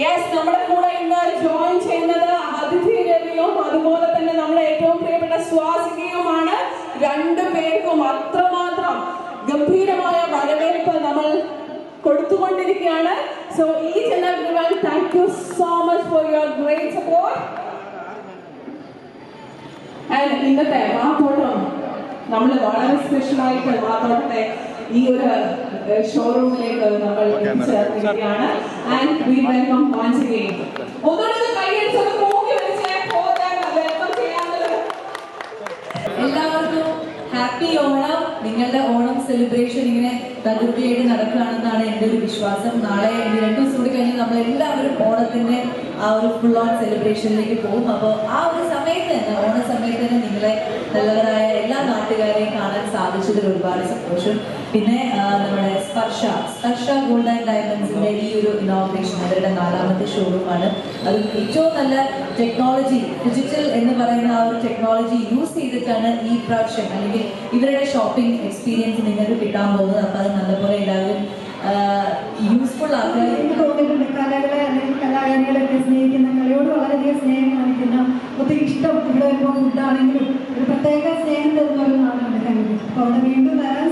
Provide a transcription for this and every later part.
Yes നമ്മുടെ കൂടെ ഇന്ന് ജോയിൻ ചെയ്യുന്നത് അതിഥി രവിയും അതുപോലെ തന്നെ നമ്മുടെ ഏറ്റവും പ്രിയപ്പെട്ട സ്വാസികയുമാണ്. രണ്ടു പേർക്കും അത്രമാത്രം ഗംഭീരമായ വരവേൽപ്പ് നമ്മൾ കൊടുത്തുകൊണ്ടിരിക്കുകയാണ്. So each and everyone thank you so much for your great support and ഇന്നത്തെ വാത്തോട്ടം നമ്മൾ വളരെ സ്പെഷ്യലായിട്ട് വാത്തോട്ടത്തെ ഈ ഒരു ഷോറൂമിലേക്ക് നമ്മൾ ചേർത്തിരിക്കുകയാണ്. And we welcome once again ഒന്നുകൂടെ കൈയടിച്ചത് മൂക്കി വെച്ച് വെൽക്കം ചെയ്യാനുള്ളത്. എല്ലാവർക്കും ഹാപ്പി ഓണം. നിങ്ങളുടെ ഓണം സെലിബ്രേഷൻ ഇങ്ങനെ തകൃതിയായിട്ട് നടക്കുകയാണെന്നാണ് എന്റെ ഒരു വിശ്വാസം. നാളെ രണ്ടു ദിവസം കൂടി കഴിഞ്ഞ് നമ്മൾ എല്ലാവരും ഓണത്തിന്റെ ആ ഒരു ഫുൾ ഓൺ സെലിബ്രേഷനിലേക്ക് പോകും. അപ്പോൾ ആ ഒരു സമയത്ത് തന്നെ ഓണ സമയത്ത് തന്നെ നിങ്ങളെ നല്ലവരായ എല്ലാ നാട്ടുകാരെയും കാണാൻ സാധിച്ചതിൽ ഒരുപാട് സന്തോഷം. പിന്നെ നമ്മുടെ സ്പർശ സ്പർശ ഗോൾഡ് ആൻഡ് ഡയമണ്ട്സിന്റെ ഈ ഒരു ഇനോഗ്രേഷൻ അവരുടെ നാലാമത്തെ ഷോറൂമാണ്. അത് ഏറ്റവും നല്ല ടെക്നോളജി ഡിജിറ്റൽ എന്ന് പറയുന്ന ആ ഒരു ടെക്നോളജി യൂസ് ചെയ്തിട്ടാണ് ഈ പ്രാവശ്യം അല്ലെങ്കിൽ ഇവരുടെ ഷോപ്പിംഗ് എക്സ്പീരിയൻസ് നിങ്ങൾക്ക് കിട്ടാൻ പോകുന്നത്. അപ്പോൾ അത് നല്ലപോലെ എല്ലാവരും യൂസ്ഫുൾ ആക്കുക സ്നേഹിക്കുന്ന കലയോട് സ്നേഹം ഒത്തിരി ഇഷ്ടം ഇവിടെ വരുമ്പോൾ ഫുഡാണെങ്കിലും ഒരു പ്രത്യേക സ്നേഹം തരുന്ന ഒരു നാടാണ് കലകൾ അപ്പോൾ അവിടെ വീണ്ടും വരാൻ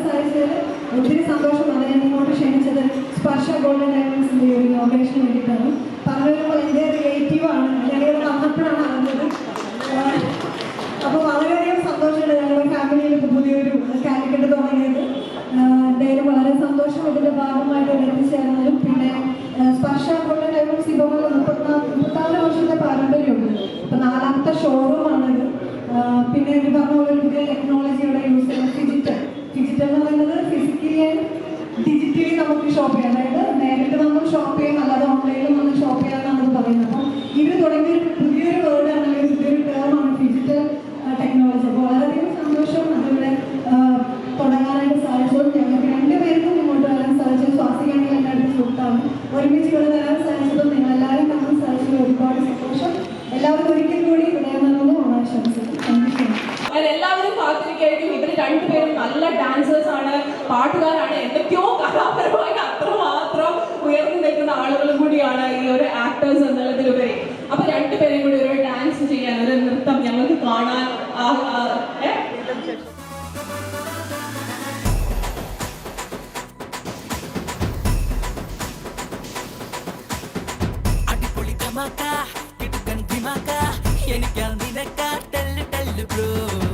ഒത്തിരി സന്തോഷം ഞാൻ ഇങ്ങോട്ട് ക്ഷണിച്ചത് സ്പർശ ഗോൾഡൻ ഡയമണ്ട്സിന്റെ ഒരു ഇനോഗ്രേഷന് വേണ്ടിയിട്ടാണ്. പറഞ്ഞു വരുമ്പോൾ എന്റെ റിലേറ്റീവാണ് ഞങ്ങൾ വന്നപ്പോഴാണ് അറിഞ്ഞത്. അപ്പൊ വളരെയധികം സന്തോഷമുണ്ട് ഞങ്ങളുടെ ഫാമിലിയിൽ ഇപ്പോൾ പുതിയൊരു കാലിക്കറ്റ് തുടങ്ങിയത്. എന്തായാലും വളരെ സന്തോഷം ഇതിന്റെ ഭാഗമായിട്ട് എത്തിച്ചേർന്നാലും പിന്നെ സ്പർശ ഗോൾഡൻ ഡയമണ്ട്സ് ഇതുപോലെ മുപ്പത്തിനാല് വർഷത്തെ പാരമ്പര്യമുണ്ട്. ഇപ്പൊ നാലാമത്തെ ഷോറൂമാണിത് പിന്നെ എനിക്ക് പറഞ്ഞ പോലെ ടെക്നോളജി ഷോപ്പ് ചെയ്യാം. അതായത് നേരിട്ട് നമ്മൾ ഷോപ്പ് ചെയ്യാം അല്ലാതെ ഓൺലൈനിൽ വന്ന് ഷോപ്പ് ചെയ്യാം എന്നാണ് പറയുന്നത്. അപ്പം ഇവർ തുടങ്ങിയ ഒരു പുതിയൊരു വേർഡ് അല്ലെങ്കിൽ പുതിയൊരു ടേമാണ് ഡിജിറ്റൽ ടെക്നോളജി അപ്പോൾ വളരെയധികം സന്തോഷം അതിവിടെ തുടങ്ങാനായിട്ട് സാധിച്ചതും ഞങ്ങൾക്ക് രണ്ടുപേർക്കും ഇങ്ങോട്ട് വരാൻ സാധിച്ചു. ശ്വാസിക്കാണെങ്കിൽ എല്ലാവരും സുഖത്താണ് ഒരുമിച്ച് ഇവിടെ വരാൻ സാധിച്ചതും നിങ്ങളെല്ലാവരും കാണാൻ സാധിച്ചതും ഒരുപാട് സന്തോഷം. എല്ലാവർക്കും ഒരിക്കൽ കൂടി എല്ലാവരും കാത്തിരിക്കായിരിക്കും. ഇവർ രണ്ടുപേരും നല്ല ഡാൻസേഴ്സ് ആണ് പാട്ടുകാരാണ് എന്തൊക്കെയോ കലാപരമായി അത്രമാത്രം ഉയർന്നു നിൽക്കുന്ന ആളുകളും കൂടിയാണ് ഈ ഒരു ആക്ടേഴ്സ് എന്നുള്ളതിലുപരി അപ്പൊ രണ്ടുപേരും കൂടി ഒരു ഡാൻസ് ചെയ്യാൻ ഒരു നൃത്തം ഞങ്ങൾക്ക് കാണാൻ എനിക്ക് നിനക്ക ടെല്ല് ടെല്ല് ബ്രോ.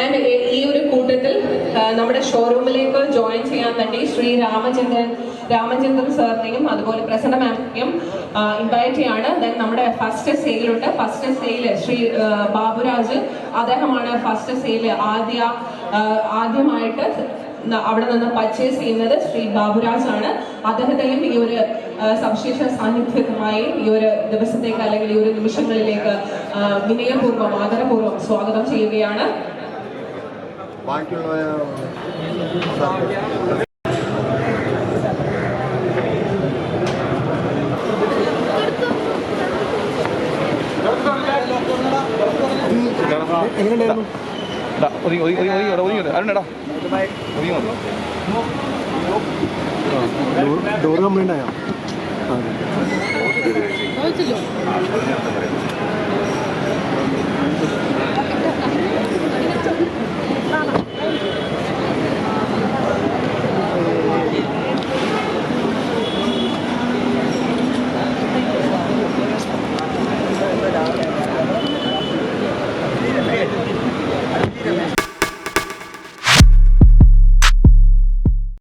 ആൻഡ് ഈ ഒരു കൂട്ടത്തിൽ നമ്മുടെ ഷോറൂമിലേക്ക് ജോയിൻ ചെയ്യാൻ വേണ്ടി ശ്രീ രാമചന്ദ്രൻ രാമചന്ദ്രൻ സാറിനെയും അതുപോലെ പ്രസന്ന മാമിനെയും ഇൻവൈറ്റ് ചെയ്യാണ്. ദെൻ നമ്മുടെ ഫസ്റ്റ് സെയിലുണ്ട് ഫസ്റ്റ് സെയിൽ ശ്രീ ബാബുരാജ്. അദ്ദേഹമാണ് ഫസ്റ്റ് സെയിൽ ആദ്യ ആദ്യമായിട്ട് അവിടെ നിന്ന് പർച്ചേസ് ചെയ്യുന്നത് ശ്രീ ബാബുരാജ് ആണ് അദ്ദേഹത്തെയും ഈ ഒരു സവിശേഷ സാന്നിധ്യമായി ഈ ഒരു ദിവസത്തേക്ക് അല്ലെങ്കിൽ ഈ ഒരു നിമിഷങ്ങളിലേക്ക് വിനയപൂർവം ആദരപൂർവം സ്വാഗതം ചെയ്യുകയാണ്. ബാക്കിയുള്ള എങ്ങനെയുണ്ടായിരുന്നു? ഒതുങ്ങി ഒതുങ്ങി ഒതുങ്ങി ഒതുങ്ങി ഒതുങ്ങി അരുണേടാ ഒതുങ്ങി വന്നു ഡോർ കംപ്ലൈന്റ് ആയോ? 大丈夫。